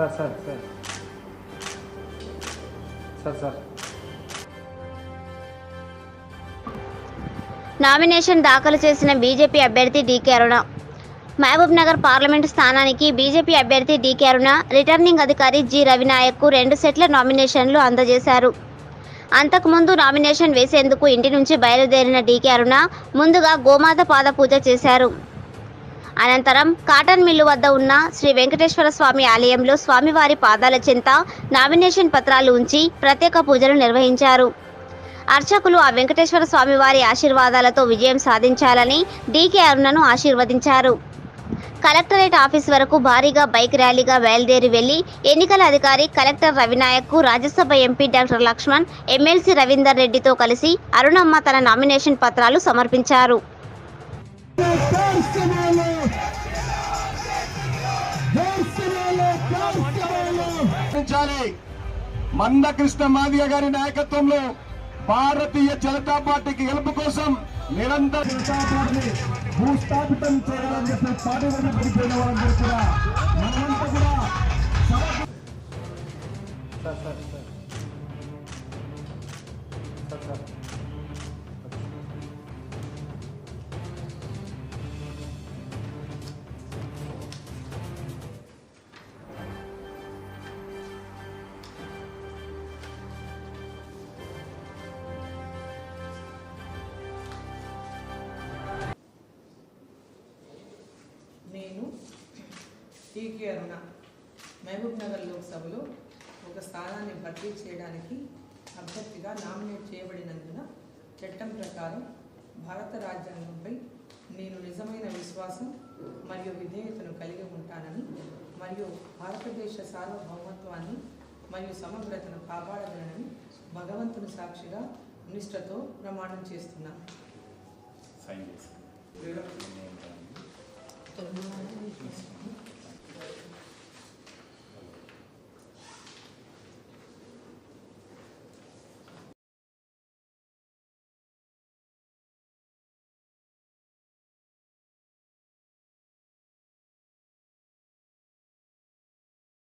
Sir sir sir. Sir sir. Nomination దాఖలు చేసిన BJP అభ్యర్థి డీకే అరుణ. మహబూబ్ నగర్ పార్లమెంటు స్థానానికి బీజేపీ అభ్యర్థి డీకే అరుణ రిటర్నింగ్ అధికారి జి రవినాయక్కు రెండు సెట్ల నామినేషన్లు అందజేశారు. అంతకుముందు నామినేషన్ వేసేందుకు ఇంటి నుంచి బయలుదేరిన డీకే అరుణ ముందుగా గోమాత పాద పూజ చేశారు. అనంతరం కాటన్ మిల్లు వద్ద ఉన్న శ్రీ వెంకటేశ్వర స్వామి ఆలయంలో స్వామివారి పాదాల చెంత నామినేషన్ పత్రాలు ఉంచి ప్రత్యేక పూజలు నిర్వహించారు. అర్చకులు ఆ వెంకటేశ్వర స్వామివారి ఆశీర్వాదాలతో విజయం సాధించాలని డీకే అరుణను ఆశీర్వదించారు. కలెక్టరేట్ ఆఫీస్ వరకు భారీగా బైక్ ర్యాలీగా బయలుదేరి వెళ్ళి ఎన్నికల అధికారి collector రవినాయక్కు Rajya Sabha MP doctor Laxman MLC Ravinder రెడ్డితో కలిసి అరుణమ్మ తన నామినేషన్ పత్రాలు సమర్పించారు. మందకృష్ణ మాదిగ గారి నాయకత్వంలో భారతీయ జనతా పార్టీకి గెలుపు కోసం నిరంతర జనతా పార్టీని భూస్థాపితం చేయాలని చెప్పి పార్టీ వరకు పడిపోయిన వాళ్ళందరూ కూడా మనమంతా కూడా sir sir. Sir sir. DK Aruna Mahabub Nagar లోక్సభలో ఒక స్థానాన్ని భర్తీ చేయడానికి అభ్యర్థిగా నామినేట్ చేయబడినందున చట్టం ప్రకారం భారత రాజ్యాంగంపై నేను నిజమైన విశ్వాసం మరియు విధేయతను కలిగి ఉంటానని మరియు భారతదేశ సార్వభౌమత్వాన్ని మరియు సమగ్రతను కాపాడగలనని భగవంతుని సాక్షిగా నిష్ఠతో ప్రమాణం చేస్తున్నాను